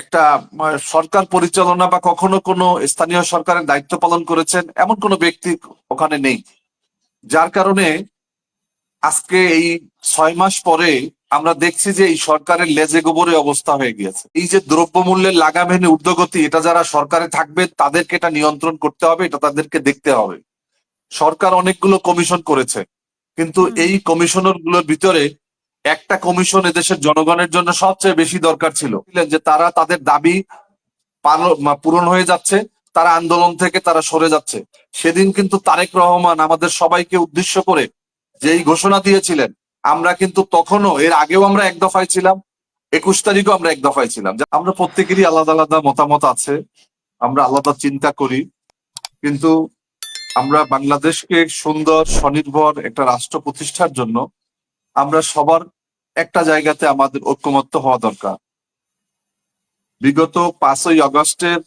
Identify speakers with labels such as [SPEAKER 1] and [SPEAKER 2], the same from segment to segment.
[SPEAKER 1] একটা সরকার পরিচালনা বা কখনো কোনো স্থানীয় সরকারের দায়িত্ব পালন করেছেন এমন কোনো ব্যক্তি ওখানে নেই। যার কারণে আজকে এই ছয় মাস পরে আমরা দেখছি যে এই সরকারের লেজে গোবরে অবস্থা হয়ে গিয়েছে। এই যে দ্রব্যমূল্যের লাগামহীন ঊর্ধ্বগতি এটা যারা সরকারে থাকবে তাদেরকে এটা নিয়ন্ত্রণ করতে হবে এটা তাদেরকে দেখতে হবে। সরকার অনেকগুলো কমিশন করেছে কিন্তু এই কমিশনারগুলোর ভিতরে একটা কমিশন এদেশের জনগণের জন্য সবচেয়ে বেশি দরকার ছিল। যে তারা তাদের দাবি পূরণ হয়ে যাচ্ছে, তারা আন্দোলন থেকে তারা সরে যাচ্ছে। সেদিন কিন্তু তারেক রহমান আমাদের সবাইকে উদ্দেশ্য করে যেই ঘোষণা দিয়েছিলেন, আমরা কিন্তু তখনও, এর আগেও আমরা এক দফায় ছিলাম, একুশ তারিখও আমরা এক দফায় ছিলাম। আমরা প্রত্যেকেরই আলাদা আলাদা মতামত আছে, আমরা আলাদা চিন্তা করি, কিন্তু আমরা বাংলাদেশকে সুন্দর, স্বনির্ভর একটা রাষ্ট্র প্রতিষ্ঠার জন্য আমরা সবার একটা জায়গাতে আমাদের ঐক্যমত্য হওয়া দরকার। বিগত পাঁচই আগস্টের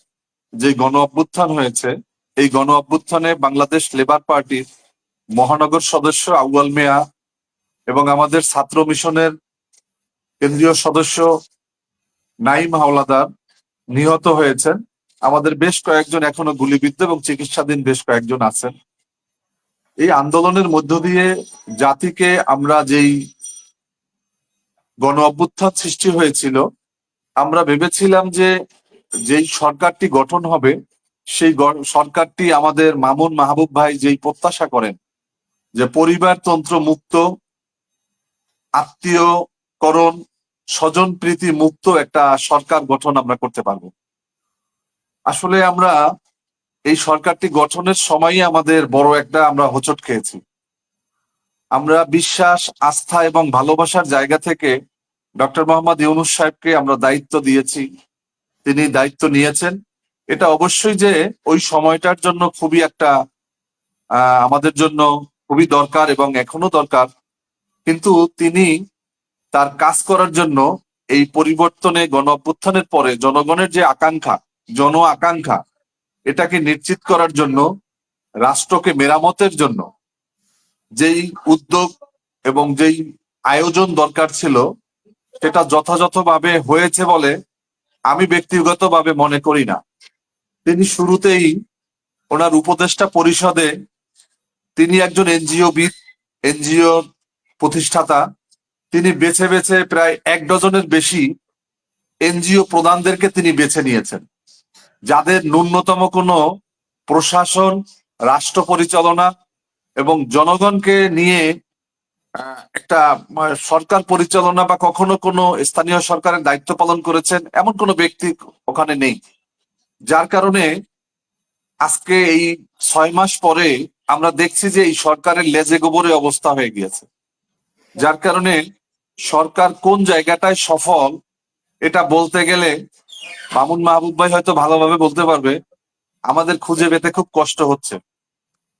[SPEAKER 1] যে গণ অভ্যুত্থান হয়েছে, এই গণ অভ্যুত্থানে বাংলাদেশ লেবার পার্টির মহানগর সদস্য আউয়াল মিয়া এবং আমাদের ছাত্র মিশনের কেন্দ্রীয় সদস্য নাইম হাওলাদার নিহত হয়েছেন। আমাদের বেশ কয়েকজন এখনও গুলিবিদ্ধ এবং চিকিৎসাধীন বেশ কয়েকজন আছেন। এই আন্দোলনের মধ্য দিয়ে জাতিকে আমরা যেই গণ অভ্যুত্থান সৃষ্টি হয়েছিল। আমরা ভেবেছিলাম যে যেই সরকারটি গঠন হবে, সেই সরকারটি আমাদের মামুন মাহবুব ভাই যেই প্রত্যাশা করেন, যে পরিবারতন্ত্র মুক্ত, আত্মীয়করণ, স্বজন প্রীতি মুক্ত একটা সরকার গঠন আমরা করতে পারব। আসলে আমরা এই সরকারটি গঠনের সময়ই আমাদের বড় একটা আমরা হোঁচট খেয়েছি। আমরা বিশ্বাস, আস্থা এবং ভালোবাসার জায়গা থেকে ডক্টর মোহাম্মদ ইউনুস সাহেবকে আমরা দায়িত্ব দিয়েছি। তিনি দায়িত্ব নিয়েছেন। এটা অবশ্যই যে ওই সময়টার জন্য খুবই একটা আমাদের জন্য খুবই দরকার এবং এখনও দরকার। কিন্তু তিনি তার কাজ করার জন্য এই পরিবর্তনে গণ অভ্যুত্থানের পরে জনগণের যে আকাঙ্ক্ষা, জন আকাঙ্ক্ষা, এটাকে নিশ্চিত করার জন্য, রাষ্ট্রকে মেরামতের জন্য যেই উদ্যোগ এবং যেই আয়োজন দরকার ছিল সেটা যথাযথভাবে হয়েছে বলে আমি ব্যক্তিগতভাবে মনে করি না। তিনি শুরুতেই ওনার উপদেষ্টা পরিষদে তিনি একজন এনজিও বিদ, এনজিও প্রতিষ্ঠাতা। তিনি বেছে বেছে প্রায় এক ডজনের বেশি এনজিও প্রধানদেরকে তিনি বেছে নিয়েছেন। যাদের ন্যূনতম কোনো প্রশাসন, রাষ্ট্র পরিচালনা এবং জনগণকে নিয়ে একটা সরকার পরিচালনা বা কখনো কোনো স্থানীয় সরকারের দায়িত্ব পালন করেছেন এমন কোনো ব্যক্তি ওখানে নেই। যার কারণে আজকে এই ছয় মাস পরে আমরা দেখছি যে এই সরকারের লেজে গোবরে অবস্থা হয়ে গিয়েছে। যার কারণে সরকার কোন জায়গাটায় সফল, এটা বলতে গেলে মামুন মাহবুব ভাই হয়তো ভালোভাবে বলতে পারবে, আমাদের খুঁজে পেতে খুব কষ্ট হচ্ছে।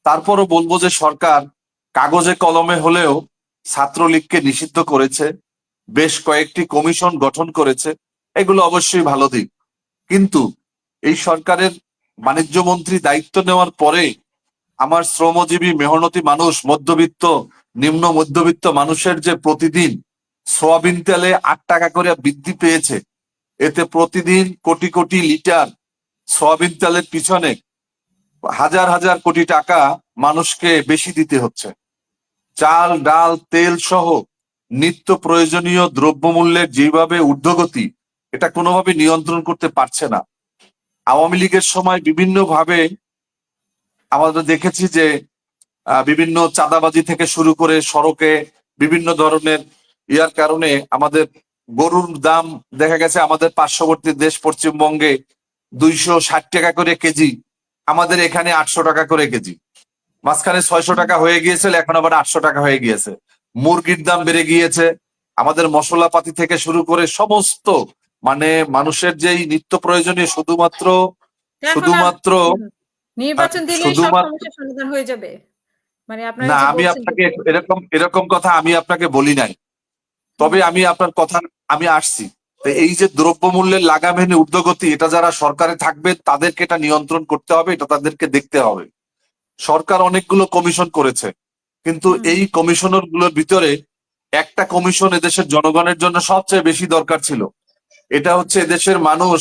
[SPEAKER 1] তারপরও বলব যে সরকার কাগজে কলমে হলেও ছাত্রলীগকে নিষিদ্ধ করেছে, বেশ কয়েকটি কমিশন গঠন করেছে, এগুলো অবশ্যই ভালো দিক। কিন্তু এই সরকারের বাণিজ্য মন্ত্রী দায়িত্ব নেওয়ার পরে আমার শ্রমজীবী, মেহনতি মানুষ, মধ্যবিত্ত, নিম্ন মধ্যবিত্ত মানুষের যে প্রতিদিন সোয়াবিন তেলে আট টাকা করে বৃদ্ধি পেয়েছে, এতে প্রতিদিন কোটি কোটি লিটার সোয়াবিন তেলের পিছনে হাজার হাজার কোটি টাকা মানুষকে বেশি দিতে হচ্ছে। চাল, ডাল, তেল সহ নিত্য প্রয়োজনীয় দ্রব্যমূল্যের যেভাবে ঊর্ধ্বগতি, এটা কোনোভাবে নিয়ন্ত্রণ করতে পারছে না। আওয়ামী লীগের সময় বিভিন্নভাবে আমাদের দেখেছি যে বিভিন্ন চাঁদাবাজি থেকে শুরু করে সড়কে বিভিন্ন ধরনের ইয়ার কারণে আমাদের গরুর দাম দেখা গেছে আমাদের পার্শ্ববর্তী দেশ পশ্চিমবঙ্গে দুইশো ষাট টাকা করে কেজি, আমাদের এখানে আটশো টাকা করে কেজি। মাঝখানে ছয়শো টাকা হয়ে গিয়েছিল এখন আবার আটশো টাকা হয়ে গিয়েছে। মুরগির দাম বেড়ে গিয়েছে। আমাদের মশলাপাতি থেকে শুরু করে সমস্ত মানে মানুষের যেই নিত্য প্রয়োজনীয় শুধুমাত্র শুধুমাত্র
[SPEAKER 2] নির্বাচন দিলে সব
[SPEAKER 1] শুধুমাত্র-
[SPEAKER 2] সমস্যার সমাধান হয়ে যাবে। মানে
[SPEAKER 1] না আমি আপনাকে এরকম এরকম কথা আমি আপনাকে বলি নাই। তবে আমি আপনার কথা আমি আসছি। তো এই যে দ্রব্যমূল্যের লাগামহীন ঊর্ধ্বগতি এটা যারা সরকারে থাকবে তাদেরকে এটা নিয়ন্ত্রণ করতে হবে এটা তাদেরকে দেখতে হবে। সরকার অনেকগুলো কমিশন করেছে। কিন্তু এই কমিশনারগুলোর ভিতরে একটা কমিশন এদেশের জনগণের জন্য সবচেয়ে বেশি দরকার ছিল। এটা হচ্ছে এদেশের মানুষ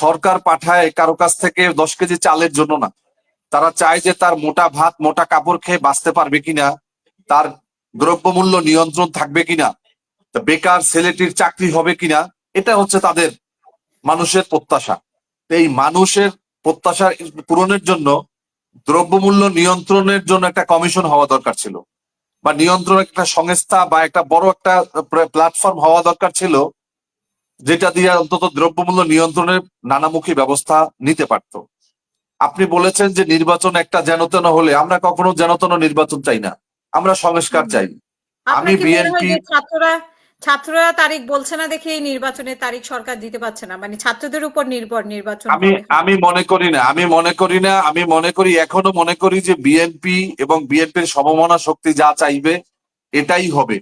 [SPEAKER 1] সরকার পাঠায় কারও কাছ থেকে দশ কেজি চালের জন্য না। তারা চায় যে তার মোটা ভাত মোটা কাপড় খেয়ে বাঁচতে পারবে কিনা তার দ্রব্যমূল্য নিয়ন্ত্রণ থাকবে কিনা বেকার ছেলেটির চাকরি হবে কিনা এটা হচ্ছে তাদের মানুষের প্রত্যাশা। এই মানুষের প্রত্যাশা পূরণের জন্য দ্রব্যমূল্য নিয়ন্ত্রণের জন্য একটা কমিশন হওয়া দরকার ছিল। বা নিয়ন্ত্রণ একটা সংস্থা বা একটা বড় একটা প্ল্যাটফর্ম হওয়া দরকার ছিল যেটা দিয়ে অন্তত দ্রব্যমূল্য নিয়ন্ত্রণের নানামুখী ব্যবস্থা নিতে পারত। আপনি বলেছেন যে নির্বাচন একটা যেনতেন হলে আমরা কখনো যেনতেন নির্বাচন চাই না। আমরা সংস্কার চাই। আমি
[SPEAKER 2] যে ছাত্ররা ছাত্ররা তারিখ বলছে না দেখে এই নির্বাচনের তারিখ সরকার দিতে পারছে না। মানে ছাত্রদের উপর নির্ভর নির্বাচন
[SPEAKER 1] আমি আমি মনে করি না আমি মনে করি না আমি মনে করি এখনও মনে করি যে বিএনপি এবং বিএনপির সমমনা শক্তি যা চাইবে এটাই হবে।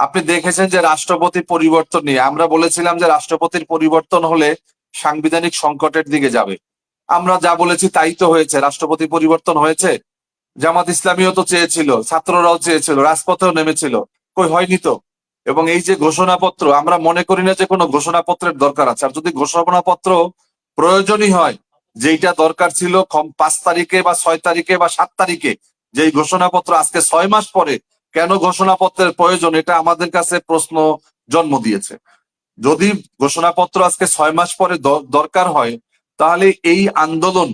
[SPEAKER 1] আপনি দেখেছেন যে রাষ্ট্রপতি পরিবর্তন নিয়ে আমরা বলেছিলাম যে রাষ্ট্রপতির পরিবর্তন হলে সাংবিধানিক সংকটের দিকে যাবে। আমরা যা বলেছি তাই তো হয়েছে রাষ্ট্রপতি পরিবর্তন হয়েছে? জামাত ইসলামীও তো চেয়েছিল ছাত্ররাও চেয়েছিল রাজপথেও নেমেছিল। কই হয়নি তো? এবং এই যে ঘোষণাপত্র, আমরা মনে করি না যে কোনো ঘোষণাপত্রের দরকার আছে। আর যদি ঘোষণাপত্র প্রয়োজনই হয়, যেইটা দরকার ছিল পাঁচ তারিখে বা ছয় তারিখে বা সাত তারিখে, যেই ঘোষণাপত্র আজকে ছয় মাস পরে, কেন ঘোষণাপত্রের প্রয়োজন, এটা আমাদের কাছে প্রশ্ন জন্ম দিয়েছে। যদি ঘোষণাপত্র আজকে ছয় মাস পরে দরকার হয়, তাহলে এই আন্দোলন,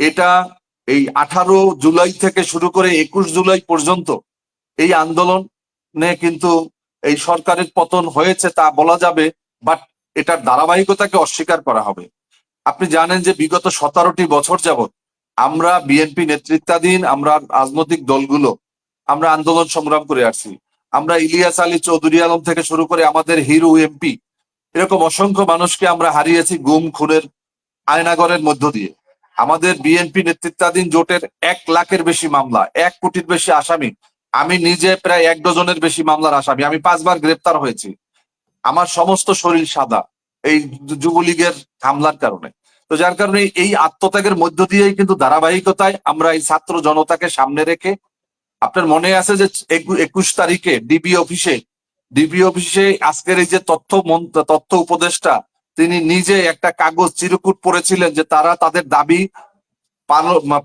[SPEAKER 1] এটা এই আঠারো জুলাই থেকে শুরু করে একুশ জুলাই পর্যন্ত, এই আন্দোলনে কিন্তু এই সরকারের পতন হয়েছে তা বলা যাবে বাট এটার ধারাবাহিকতাকে অস্বীকার করা হবে। আপনি জানেন যে বিগত সতেরোটি বছর যাবত আমরা বিএনপি নেতৃত্বাধীন, আমরা রাজনৈতিক দলগুলো, আমরা আন্দোলন সংগ্রাম করে আসছি। আমরা ইলিয়াস আলী চৌধুরী আলম থেকে শুরু করে আমাদের হিরো এমপি এরকম অসংখ্য মানুষকে আমরা হারিয়েছি গুম, খুনের আয়নাগরের মধ্য দিয়ে। আমাদের বিএনপি নেতৃত্বাধীন জোটের এক লাখের বেশি মামলা, এক কোটির বেশি আসামি আমি নিজে প্রায় এক ডজনের বেশি মামলার আসামি। আমি পাঁচবার গ্রেপ্তার হয়েছি। আমার সমস্ত শরীর সাদা এই যুবলীগের হামলার কারণে। তো যার কারণে এই আত্মত্যাগের মধ্য দিয়েই কিন্তু ধারাবাহিকতায় আমরা এই ছাত্র জনতাকে সামনে রেখে আপনার মনে আছে যে একু- একুশ তারিখে ডিবি অফিসে ডিবি অফিসে আজকের এই যে তথ্য তথ্য উপদেষ্টা, তিনি নিজে একটা কাগজ চিরকুট পড়েছিলেন যে তারা তাদের দাবি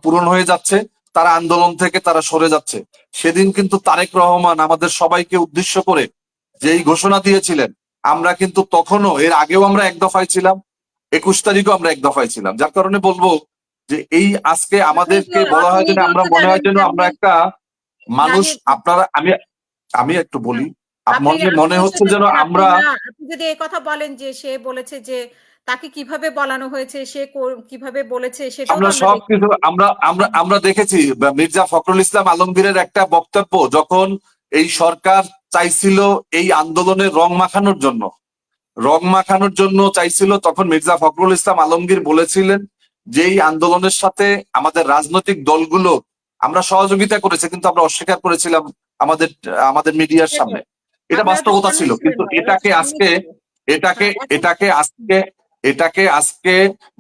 [SPEAKER 1] পূরণ হয়ে যাচ্ছে। তারা আন্দোলন থেকে তারা সরে যাচ্ছে। সেদিন কিন্তু তারেক রহমান আমাদের সবাইকে উদ্দেশ্য করে যেই ঘোষণা দিয়েছিলেন আমরা কিন্তু তখনও এর আগেও আমরা এক দফায় ছিলাম একুশ তারিখও আমরা এক দফায় ছিলাম। যার কারণে বলব যে এই আজকে আমাদেরকে বলা হয় যেন আমরা মনে হয় যেন আমরা একটা মানুষ আপনারা আমি আমি একটু বলি মনে হচ্ছে যেন আমরা
[SPEAKER 2] আপনি যদি এই কথা বলেন যে সে বলেছে যে তাকে কীভাবে বলানো হয়েছে সে কীভাবে বলেছে সেটাও তো
[SPEAKER 1] আমরা
[SPEAKER 2] আমরা
[SPEAKER 1] সব
[SPEAKER 2] দেখি।
[SPEAKER 1] কিছু আমরা আমরা আমরা দেখেছি মির্জা ফখরুল ইসলাম আলমগীরের একটা বক্তব্য যখন এই সরকার চাইছিল এই আন্দোলনের রং মাখানোর জন্য। রং মাখানোর জন্য চাইছিল তখন মির্জা ফখরুল ইসলাম আলমগীর বলেছিলেন যে এই আন্দোলনের সাথে আমাদের রাজনৈতিক দলগুলো আমরা সহযোগিতা করেছে কিন্তু আমরা অস্বীকার করেছিলাম আমাদের আমাদের মিডিয়ার সামনে। এটা বাস্তবতা ছিল কিন্তু এটাকে আজকে এটাকে এটাকে আজকে এটাকে আজকে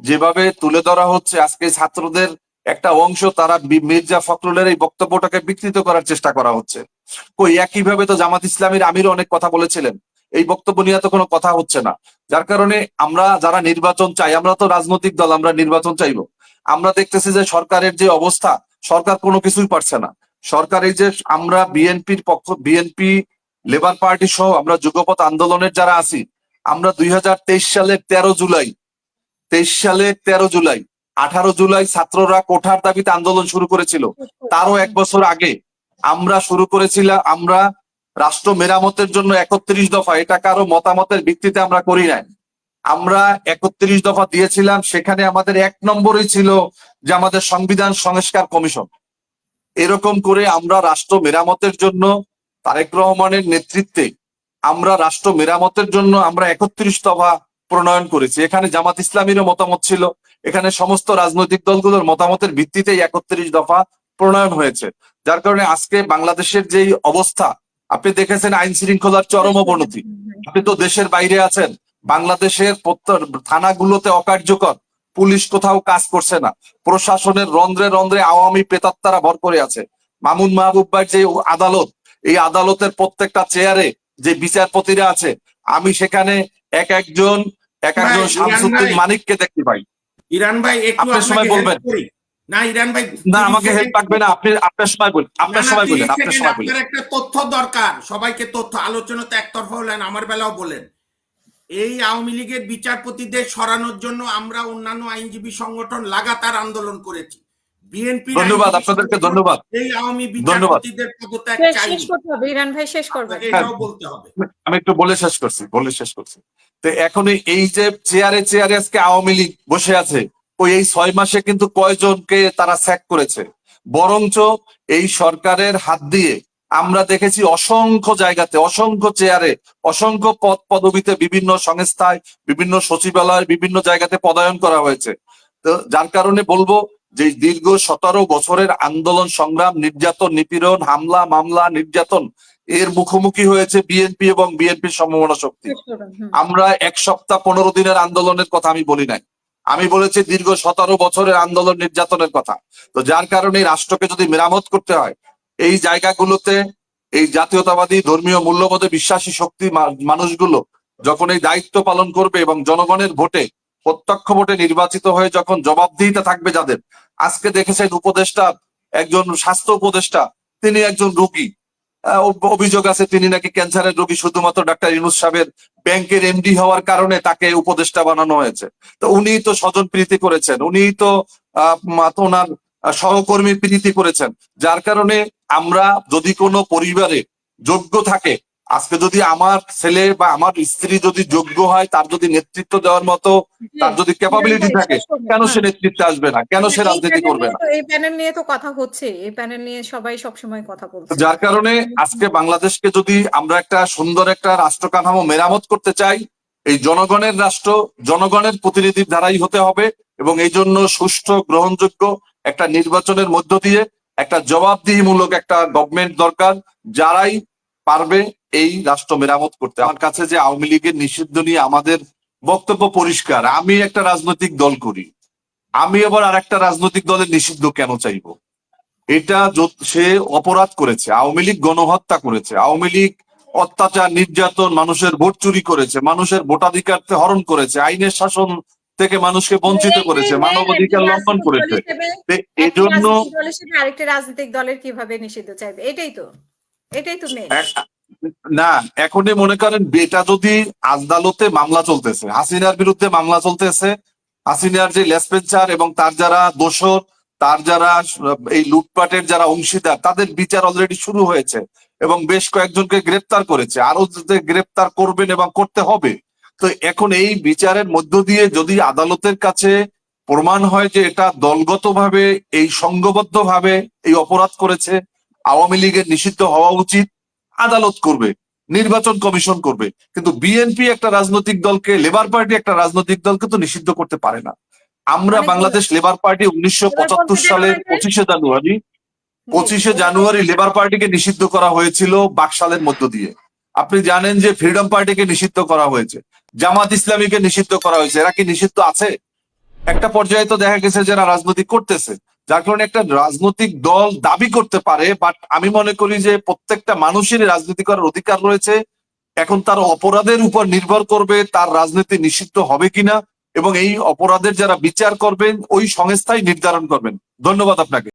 [SPEAKER 1] যেভাবে তুলে ধরা হচ্ছে, আজকে ছাত্রদের একটা অংশ তারা মির্জা ফখরুলের এই বক্তব্যটাকে বিকৃত করার চেষ্টা করা হচ্ছে। কই, একইভাবে তো জামাত ইসলামীর আমির অনেক কথা বলেছিলেন। এই বক্তব্য নিয়ে তো কোনো কথা হচ্ছে না। যার কারণে আমরা যারা নির্বাচন চাই, আমরা তো রাজনৈতিক দল, আমরা নির্বাচন চাইব। আমরা দেখতেছি যে সরকারের যে অবস্থা, সরকার কোনো কিছুই পারছে না। সরকার এই যে আমরা বিএনপির পক্ষ, বিএনপি, লেবার পার্টি সহ আমরা যুগপথ আন্দোলনের যারা আছি আমরা দুই হাজার তেইশ সালের তেরো জুলাই, তেইশ সালে তেরো জুলাই, আঠারো জুলাই ছাত্ররা কোঠার দাবিতে আন্দোলন শুরু করেছিল। তারও এক বছর আগে আমরা শুরু করেছিলাম, আমরা রাষ্ট্র মেরামতের জন্য একত্রিশ দফা, এটা কারও মতামতের ভিত্তিতে আমরা করি নাই। আমরা একত্রিশ দফা দিয়েছিলাম, সেখানে আমাদের এক নম্বরই ছিল যে আমাদের সংবিধান সংস্কার কমিশন। এরকম করে আমরা রাষ্ট্র মেরামতের জন্য তারেক রহমানের নেতৃত্বে আমরা রাষ্ট্র মেরামতের জন্য আমরা একত্রিশ দফা প্রণয়ন করেছি। এখানে জামাত ইসলামীরও মতামত ছিল। এখানে সমস্ত রাজনৈতিক দলগুলোর মতামতের ভিত্তিতেই একত্রিশ দফা প্রণয়ন হয়েছে। যার কারণে আজকে বাংলাদেশের যেই অবস্থা, আপনি দেখেছেন আইন শৃঙ্খলার চরম অবনতি। আপনি তো দেশের বাইরে আছেন। বাংলাদেশের থানাগুলোতে অকার্যকর। পুলিশ কোথাও কাজ করছে না। প্রশাসনের রন্ধ্রে রন্ধ্রে আওয়ামী প্রেতাত্মারা ভর করে আছে। মামুন মাহবুব ভাইয়ের যে আদালত, এই আদালতের প্রত্যেকটা চেয়ারে যে বিচারপতিরা আছে আমি সেখানে এক একজন এক একজন শামসুদ্দিন মানিককে দেখতে পাই।
[SPEAKER 3] ইরান ভাই একটু
[SPEAKER 1] আপনার সময় বলবেন।
[SPEAKER 3] না ইরান ভাই
[SPEAKER 1] না আমাকে হেল্প লাগবে না আপনি আপনার সময় বলেন আপনার
[SPEAKER 3] না,
[SPEAKER 1] সময় বলেন আপনার
[SPEAKER 3] সেকেন্ড,
[SPEAKER 1] সময় বলেন।
[SPEAKER 3] একটা তথ্য দরকার সবাইকে তথ্য আলোচনা তো একতরফা হলেন আমার বেলাও বলেন। এই আওয়ামী লীগের বিচারপতিদের সরানোর জন্য আমরা অন্যান্য আইনজীবী সংগঠন লাগাতার আন্দোলন করেছি। বিএনপি
[SPEAKER 1] ধন্যবাদ আপনাদেরকে ধন্যবাদ।
[SPEAKER 3] এই আওয়ামী বিচারপতিদের পদত্যাগ চাই।
[SPEAKER 2] শেষ করতে হবে ইরান ভাই শেষ করবেন।
[SPEAKER 3] এটাও বলতে হবে।
[SPEAKER 1] আমি একটু বলে শেষ করছি বলে শেষ করছি। তো এখন এই- এই যে চেয়ারে চেয়ারে আজকে আওয়ামী লীগ বসে আছে ওই এই ছয় মাসে কিন্তু কয়জনকে তারা স্যাক করেছে? বরঞ্চ এই সরকারের হাত দিয়ে আমরা দেখেছি অসংখ্য জায়গাতে অসংখ্য চেয়ারে অসংখ্য পদ পদবিতে বিভিন্ন সংস্থায় বিভিন্ন সচিবালয় বিভিন্ন জায়গাতে পদায়ন করা হয়েছে। তো যার কারণে বলব যে দীর্ঘ সতেরো বছরের আন্দোলন সংগ্রাম নির্যাতন নিপীড়ন হামলা মামলা নির্যাতন এর মুখোমুখি হয়েছে বিএনপি এবং বিএনপির সম্ভাবনা শক্তি। আমরা এক সপ্তাহ পনেরো দিনের আন্দোলনের কথা আমি বলি নাই। আমি বলেছি দীর্ঘ সতেরো বছরের আন্দোলন নির্যাতনের কথা। তো যার কারণে রাষ্ট্রকে যদি মেরামত করতে হয় এই জায়গাগুলোতে এই জাতীয়তাবাদী ধর্মীয় মূল্যবোধে বিশ্বাসী শক্তি মানুষগুলো যখন এই দায়িত্ব পালন করবে এবং জনগণের ভোটে প্রত্যক্ষ ভোটে নির্বাচিত হয়ে যখন জবাবদিহিতা থাকবে যাদের, আজকে দেখেছেন উপদেষ্টা, একজন স্বাস্থ্য উপদেষ্টা, তিনি একজন রোগী। অভিযোগ আছে তিনি নাকি ক্যান্সারের রোগী, শুধুমাত্র ডাক্তার ইনুস সাহেবের ব্যাংকের এমডি হওয়ার কারণে তাকে উপদেষ্টা বানানো হয়েছে। তো উনি তো স্বজন প্রীতি করেছেন উনি তো ওনার সহকর্মী প্রীতি করেছেন। যার কারণে আমরা যদি কোনো পরিবারে যোগ্য থাকে আজকে যদি আমার ছেলে বা আমার স্ত্রী যদি যোগ্য হয় তার যদি নেতৃত্ব দেওয়ার মতো তার যদি ক্যাপাবিলিটি থাকে কেন সে। নেতৃত্বে আসবে না? কেন সে রাজনীতি করবে না?
[SPEAKER 2] এই প্যানেল নিয়ে তো কথা হচ্ছে। এই প্যানেল নিয়ে সবাই সবসময় কথা বলছে।
[SPEAKER 1] যার কারণে আজকে বাংলাদেশকে যদি আমরা একটা সুন্দর একটা রাষ্ট্র কাঠামো মেরামত করতে চাই এই জনগণের রাষ্ট্র জনগণের প্রতিনিধির দ্বারাই হতে হবে এবং এই জন্য সুষ্ঠু গ্রহণযোগ্য একটা নির্বাচনের মধ্য দিয়ে একটা জবাবদিহিমূলক একটা গভর্নমেন্ট দরকার যারাই পারবে এই রাষ্ট্র মেরামত করতে। আমার কাছে যে আওয়ামী লীগের নিষিদ্ধ নিয়ে আমাদের বক্তব্য পরিষ্কার, আমি একটা রাজনৈতিক দল করি। আমি আবার আর একটা রাজনৈতিক দলের নিষিদ্ধ কেন চাইব? এটা সে অপরাধ করেছে, আওয়ামী লীগ গণহত্যা করেছে, আওয়ামী লীগ অত্যাচার, নির্যাতন, মানুষের ভোট চুরি করেছে, মানুষের ভোটাধিকার হরণ করেছে, আইনের শাসন থেকে মানুষকে বঞ্চিত করেছে, মানবাধিকার লঙ্ঘন করেছে। এজন্য
[SPEAKER 2] আরেকটি রাজনৈতিক দলের কীভাবে নিষিদ্ধ চাইবে? এটাই তো।
[SPEAKER 1] না, এখনই মনে করেন এটা যদি আদালতে মামলা চলতেছে, হাসিনার বিরুদ্ধে মামলা চলতেছে, হাসিনার যে লেসপেন্সার এবং তার যারা দোষর, তার যারা এই লুটপাটের যারা অংশীদার, তাদের বিচার অলরেডি শুরু হয়েছে এবং বেশ কয়েকজনকে গ্রেপ্তার করেছে। আরও যাতে গ্রেপ্তার করবেন এবং করতে হবে। তো এখন এই বিচারের মধ্য দিয়ে যদি আদালতের কাছে প্রমাণ হয় যে এটা দলগতভাবে, এই সংঘবদ্ধভাবে এই অপরাধ করেছে আওয়ামী লীগের নিষিদ্ধ হওয়া উচিত আদালত করবে নির্বাচন কমিশন করবে। কিন্তু বিএনপি একটা রাজনৈতিক দলকে লেবার পার্টি একটা রাজনৈতিক দলকে তো নিষিদ্ধ করতে পারে না। আমরা বাংলাদেশ লেবার পার্টি উনিশশো পঁচাত্তর সালের পঁচিশে জানুয়ারি পঁচিশে জানুয়ারি লেবার পার্টিকে নিষিদ্ধ করা হয়েছিল বাকশালের মধ্য দিয়ে। আপনি জানেন যে ফ্রিডম পার্টিকে নিষিদ্ধ করা হয়েছে জামাত ইসলামীকে নিষিদ্ধ করা হয়েছে। এরা কি নিষিদ্ধ আছে? একটা পর্যায়ে তো দেখা গেছে যারা রাজনীতি করতেছে। যার কারণে একটা রাজনৈতিক দল দাবি করতে পারে বাট আমি মনে করি যে প্রত্যেকটা মানুষেরই রাজনীতি করার অধিকার রয়েছে। এখন তার অপরাধের উপর নির্ভর করবে তার রাজনীতি নিষিদ্ধ হবে কিনা, এবং এই অপরাধের যারা বিচার করবেন, ওই সংস্থাই নির্ধারণ করবেন। ধন্যবাদ আপনাকে।